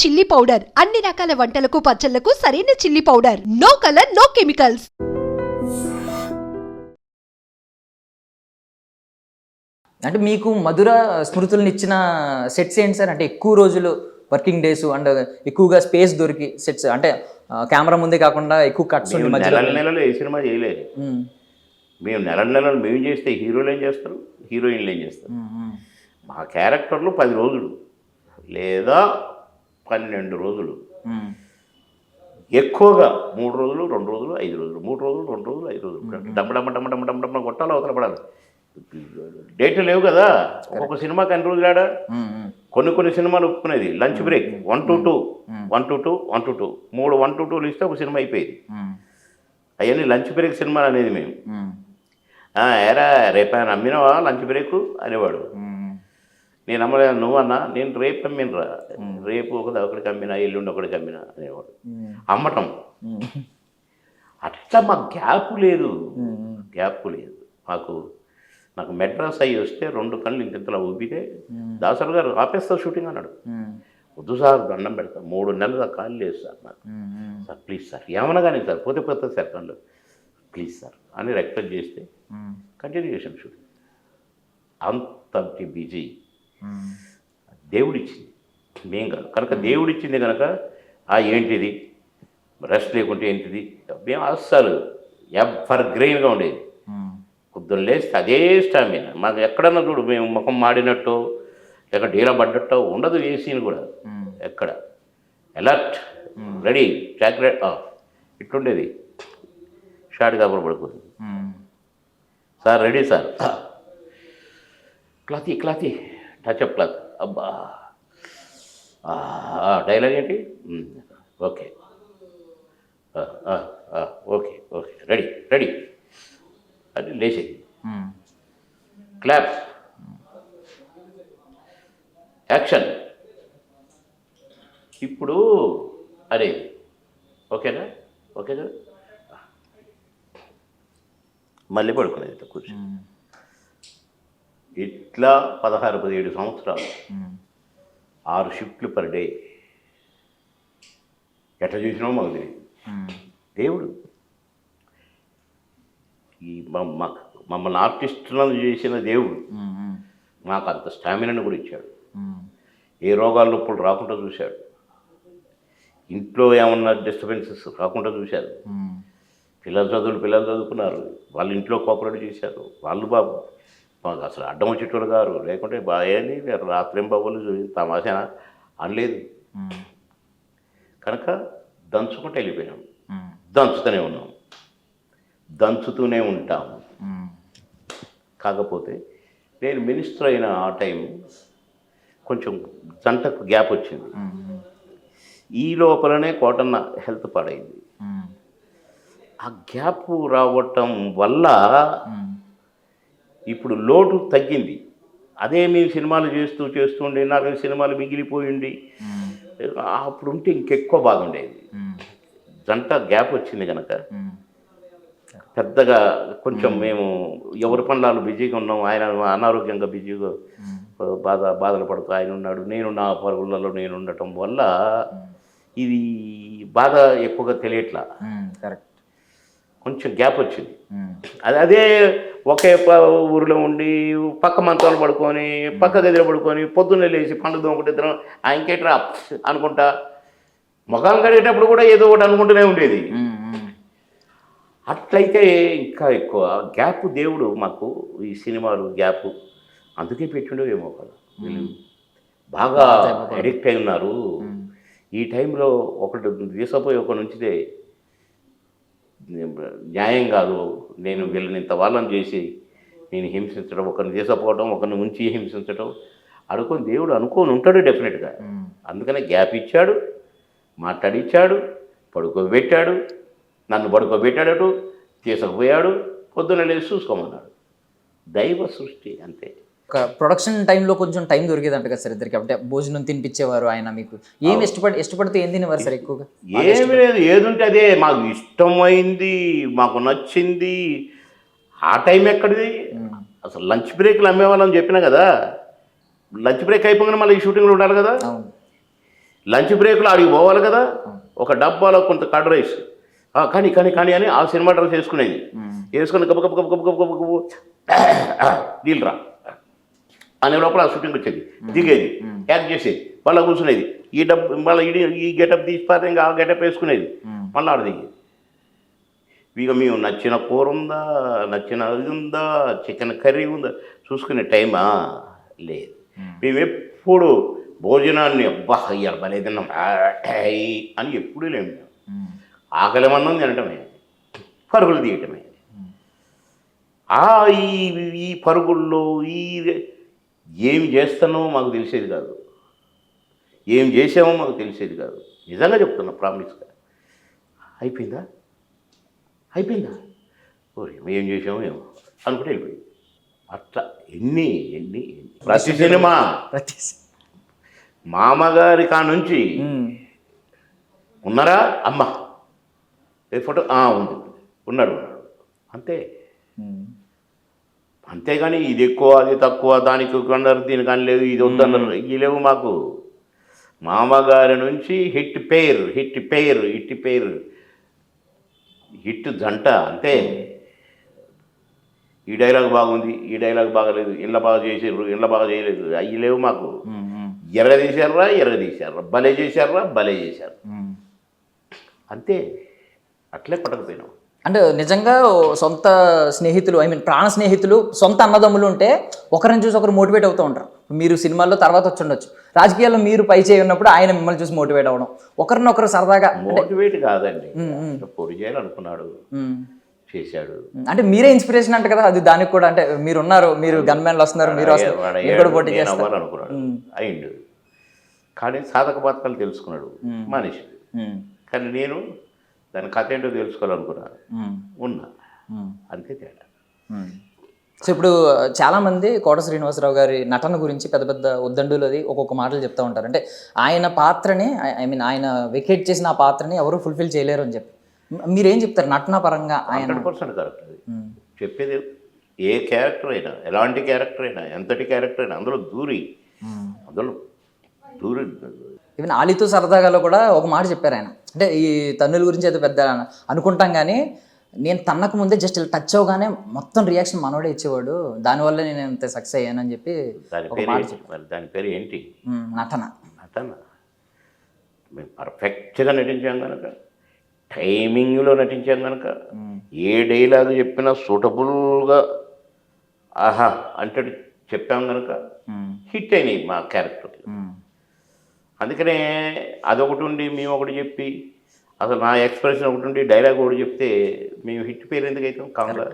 Chilli powder. అన్ని రకాల వంటలకు పచ్చళ్ళకు సరైన chilli powder. No colour no chemicals. అంటే మీకు మధుర స్మృతులను ఇచ్చిన సెట్స్ ఏంటి సార్? అంటే ఎక్కువ రోజులు వర్కింగ్ డేస్ అండ్ ఎక్కువగా స్పేస్ దొరికి సెట్స్. అంటే కెమెరా ముందే కాకుండా ఎక్కువ కట్స్ మధ్యలో నెలల నెలలు ఏ సినిమా చేయలేదు. మేము. నెలల నెలలు మేము చేస్తే హీరోలు ఏం చేస్తారు? హీరోయిన్లు ఏం చేస్తారు? మా క్యారెక్టర్లు పది రోజులు. లేదా పన్నెండు రోజులు. ఎక్కువగా మూడు రోజులు రెండు రోజులు ఐదు రోజులు మూడు రోజులు రెండు రోజులు ఐదు రోజులు. డమ్మ డమ్మ డమ్మ డమ్మ డమ్మ డమ్మ కొట్టాలి అవతల పడాలి. డేట్లు లేవు కదా. ఒక్కొక్క సినిమాకి అన్ని రోజులు ఆడా? కొన్ని కొన్ని సినిమాలు ఒప్పుకునేది. Lunch break. One to two. One to two one to two. మూడు వన్ టు టూలు ఇస్తే ఒక సినిమా అయిపోయేది. అవన్నీ లంచ్ బ్రేక్ సినిమాలు అనేది మేము. ఉమ్, "ఆ, ఏరా రేపు ఆయన అమ్మినవా లంచ్ బ్రేక్? అనేవాడు. నేను అమ్మలేదు నువ్వన్నా నేను రేపు అమ్మినరా రేపు ఒక ఒకటికి అమ్మినా ఎల్లుండి ఒకటికి అమ్మినా అనేవాడు. అమ్మటం. అట్లా మాకు గ్యాప్ లేదు. గ్యాప్ లేదు. మాకు నాకు మెడ్రాస్ అయ్యి వస్తే రెండు కళ్ళు ఇంతలా ఊపితే దాసరి గారు ఆపేస్తా షూటింగ్ అన్నాడు. వద్దు సార్ దండం పెడతా. మూడు నెలలు కాల్ లేదు సార్ నాకు సార్ ప్లీజ్ సార్ ఏమన్నా కానీ సార్ పోతే పోతే సార్ కళ్ళు. ప్లీజ్ సార్ అని రిక్వెస్ట్ చేస్తే కంటిన్యూ చేసాం షూటింగ్. అంత బిజీ. దేవుడిచ్చింది. మేం కాదు. కనుక దేవుడిచ్చింది కనుక ఆ ఏంటిది? రెస్ట్ లేకుంటే ఏంటిది? మేము అస్సలు ఎవర్ గ్రెయిన్గా ఉండేది. పొద్దున్న లేస్తే అదే స్టామినా. మాకు ఎక్కడన్నా చూడు మేము ముఖం మాడినట్టు లేక డీలా పడ్డట్టో ఉండదు ఏ సీన్ కూడా. ఎక్కడ? అలర్ట్. రెడీ. చాక్లెట్ ఇట్లుండేది. షార్ట్ కాపులు పడుకుంది సార్ రెడీ సార్. క్లాతీ క్లాతీ. టచ్అప్ క్లాత్ అబ్బా. డైలాగ్ ఏంటి? Okay. Okay okay. Ready ready. అది లేచి క్లాప్ యాక్షన్ ఇప్పుడు అరే ఓకేనా? ఓకేనా? మళ్ళీ పడుకునేది కూర్చొని ఇట్లా పదహారు పదిహేడు సంవత్సరాలు. ఆరు షిఫ్ట్లు పర్ డే. ఎట్లా చూసినామో మాకు తెలియదు దేవుడు. ఈ మమ్మ మమ్మల్ని ఆర్టిస్టులను చేసిన దేవుడు. మాకు అంత స్టామినాను కూడా ఇచ్చాడు. ఏ రోగాలు నొప్పులు రాకుండా చూశాడు. ఇంట్లో ఏమన్నా డిస్టర్బెన్సెస్ రాకుండా చూశారు పిల్లలు చదువులు పిల్లలు చదువుకున్నారు. వాళ్ళ ఇంట్లో కోఆపరేట్ చేశారు. వాళ్ళు బాబు అసలు అడ్డం వచ్చేటోడు గారు. లేకుంటే బాగాని రాత్రి బాబులు తమాషా అనలేదు. కనుక దంచుకుంటూ వెళ్ళిపోయినాం. ఉమ్, దంచుతూనే ఉన్నాం. దంచుతూనే ఉంటాం. కాకపోతే నేను మినిస్టర్ అయిన ఆ టైం కొంచెం జంటకు గ్యాప్ వచ్చింది. ఈ లోపలనే కోటన్న హెల్త్ పాడైంది. ఆ గ్యాప్ రావటం వల్ల ఇప్పుడు లోటు తగ్గింది. అదే మేము సినిమాలు చేస్తూ చేస్తుండే నాలుగైదు సినిమాలు మిగిలిపోయింది. ఉమ్, అప్పుడు ఉంటే ఇంకెక్కువ బాగుండేది. జంట గ్యాప్ వచ్చింది కనుక పెద్దగా కొంచెం మేము. ఎవరి పనులు బిజీగా ఉన్నాం ఆయన అనారోగ్యంగా బిజీగా బాధ బాధలు పడుతూ ఆయన ఉన్నాడు. నేను నా పరుగులలో నేను ఉండటం వల్ల ఇది బాధ ఎక్కువగా తెలియట్లా. కరెక్ట్. కొంచెం గ్యాప్ వచ్చింది. అది అదే ఒకే ఊరిలో ఉండి పక్క మంచాలు పడుకొని పక్క గదిలో పడుకొని పొద్దున్నే లేచి పండుగ దొంగటి ఇద్దరం ఇంకేట్రా అనుకుంటా. ముఖాలు కడిగేటప్పుడు కూడా ఏదో ఒకటి అనుకుంటూనే ఉండేది. అట్లయితే ఇంకా ఎక్కువ గ్యాప్ దేవుడు మాకు ఈ సినిమాలు గ్యాప్ అందుకే పెట్టిండో ఏమో కదా. బాగా అడిక్ట్ అయి ఉన్నారు ఈ టైంలో ఒకటి తీసుకుపోయి ఒక నుంచితే న్యాయం కాదు. నేను వీళ్ళని ఇంత వాళ్ళని చేసి నేను హింసించడం ఒకరిని తీసుకుపోవడం ఒకరిని ఉంచి హింసించడం అనుకొని దేవుడు అనుకోని ఉంటాడు డెఫినెట్గా. అందుకనే గ్యాప్ ఇచ్చాడు మాట్లాడిచ్చాడు పడుకోబెట్టాడు నన్ను పడుకోబెట్టాడటు తీసుకుపోయాడు పొద్దున్న లేచి చూసుకోమన్నాడు. దైవ సృష్టి అంతే. ప్రొడక్షన్ టైంలో కొంచెం టైం దొరికేదంట కదా సార్ ఇద్దరికి అంటే భోజనం తినిపించేవారు ఆయన మీకు ఏం ఇష్టపడి ఇష్టపడితే ఏం తినేవారు సార్ ఎక్కువగా ఏమి లేదు ఏదుంటే అదే మాకు ఇష్టమైంది మాకు నచ్చింది ఆ టైం ఎక్కడిది అసలు లంచ్ బ్రేక్లు అమ్మేవాళ్ళని చెప్పినా కదా లంచ్ బ్రేక్ అయిపోగానే మళ్ళీ షూటింగ్లో ఉండాలి కదా లంచ్ బ్రేక్లో ఆడికి పోవాలి కదా ఒక డబ్బాలో కొంత కర్డ్ రైస్ కానీ కానీ కానీ అని ఆ సినిమా డ్రెస్ వేసుకునేది వేసుకొని గబ గబ గబ గబ గబ గబ గబ రా అనే లోపల ఆ షూటింగ్ వచ్చేది. దిగేది. యాక్ట్ చేసేది. మళ్ళీ కూర్చునేది. ఈ డబ్ మళ్ళీ ఈ ఈ గెటప్ తీసిపోతే ఇంకా ఆ గెటప్ వేసుకునేది. మళ్ళీ ఆడ దిగేది. ఇక మేము నచ్చిన కూర ఉందా నచ్చిన ఇది ఉందా చికెన్ కర్రీ ఉందా చూసుకునే టైమా? లేదు. మేము. ఎప్పుడు భోజనాన్ని అబ్బా ఇయ్యాలి భలే తిన్నాం. అని ఎప్పుడూ లేము. ఆకలి మన్నం తినటమే పరుగులు తీయటమే. ఆ ఈ ఈ పరుగుల్లో ఈ ఏం చేస్తానో మాకు తెలిసేది కాదు. ఏం చేసామో మాకు తెలిసేది కాదు. నిజంగా చెప్తున్నా ప్రామిస్గా అయిపోయిందా? అయిపోయిందా? ఓరి ఏం చేసామో ఏమో అనుకుంటే వెళ్ళిపోయింది. అట్లా ఎన్ని ఎన్ని. ప్రతి సినిమా ప్రతి మామగారి కా నుంచి ఉమ్. ఉన్నారా? అమ్మ. ఏ ఫోటో? ఉంది. ఉన్నాడు ఉన్నాడు. అంతే. అంతేగాని ఇది ఎక్కువ అది తక్కువ దానికి కొన్నారు దీనికి అని లేదు ఇది వద్దన్నారు ఇవి లేవు మాకు. మామగారి నుంచి hit pair hit pair hit pair. Hit జంట అంతే. ఈ డైలాగ్ బాగుంది ఈ డైలాగ్ బాగలేదు ఇళ్ళ బాగా చేసారు ఇళ్ళ బాగా చేయలేదు అవి లేవు మాకు. ఎర్ర తీశారా ఎర్ర తీశారా? భలే చేశారా భలే చేశారు. అంతే. అట్లే పట్టకపోయినాం. అంటే నిజంగా సొంత స్నేహితులు ఐ మీన్ ప్రాణ స్నేహితులు సొంత అన్నదమ్ములు ఉంటే ఒకరిని చూసి ఒకరు మోటివేట్ అవుతూ ఉంటారు. మీరు సినిమాల్లో తర్వాత వచ్చి ఉండొచ్చు. రాజకీయాల్లో మీరు పై చేయి ఉన్నప్పుడు ఆయన మిమ్మల్ని చూసి మోటివేట్ అవ్వడం. ఒకరినొకరు సరదాగా మోటివేట్ కాదండి. పొడి చేయాలనుకున్నాడు ఉమ్. చేశాడు. అంటే మీరే ఇన్స్పిరేషన్ అంట కదా అది దానికి కూడా అంటే మీరు ఉన్నారు మీరు గన్మెన్లు వస్తున్నారు మీరు వస్తున్నారు పోటీ చేస్తారు. అయిండు. కానీ సాధక బాధకాలు తెలుసుకున్నాడు. మనిషి. కానీ నేను దాని కథ ఏంటో తెలుసుకోవాలనుకున్నా ఉమ్. ఉన్నా. అంతే తేడా. సో ఇప్పుడు చాలా మంది కోట శ్రీనివాసరావు గారి నటన గురించి పెద్ద పెద్ద ఉద్దండులు అది ఒక్కొక్క మాటలు చెప్తా ఉంటారు అంటే ఆయన పాత్రని ఐ మీన్ ఆయన వికెట్ చేసిన ఆ పాత్రని ఎవరు ఫుల్ఫిల్ చేయలేరు అని చెప్పి మీరేం చెప్తారు నటన పరంగా ఆయన పర్సెంట్ కరెక్ట్ అది. చెప్పేది ఏ క్యారెక్టర్ అయినా ఎలాంటి క్యారెక్టర్ అయినా ఎంతటి క్యారెక్టర్ అయినా అందులో దూరి. అందులో దూరి ఈవెన్ ఆలితో సరదాగాలో కూడా ఒక మాట చెప్పారు ఆయన. అంటే ఈ తన్నుల గురించి అయితే పెద్ద అనుకుంటాం కానీ నేను తన్నకు ముందే జస్ట్ ఇలా టచ్ అవగానే మొత్తం రియాక్షన్ మనోడే ఇచ్చేవాడు. దానివల్ల నేను ఇంత సక్సెస్ అయ్యానని చెప్పి దాని పేరు మాట ఏంటి? మరి దాని పేరు ఏంటి? మ్మ్. నటన. నటన? మేము పర్ఫెక్ట్గా నటించాం కనుక టైమింగ్లో నటించాం కనుక ఏ డైలాగ్ చెప్పినా సూటబుల్గా ఆహా అంటే చెప్పాం కనుక. హిట్ అయినాయి మా క్యారెక్టర్. అందుకనే అదొకటి ఉండి మేము ఒకటి చెప్పి అసలు నా ఎక్స్ప్రెషన్ ఒకటి ఉండి డైలాగ్ ఒకటి చెప్తే మేము హిట్ పేరు ఎందుకు అవుతాం కాంగ్రెస్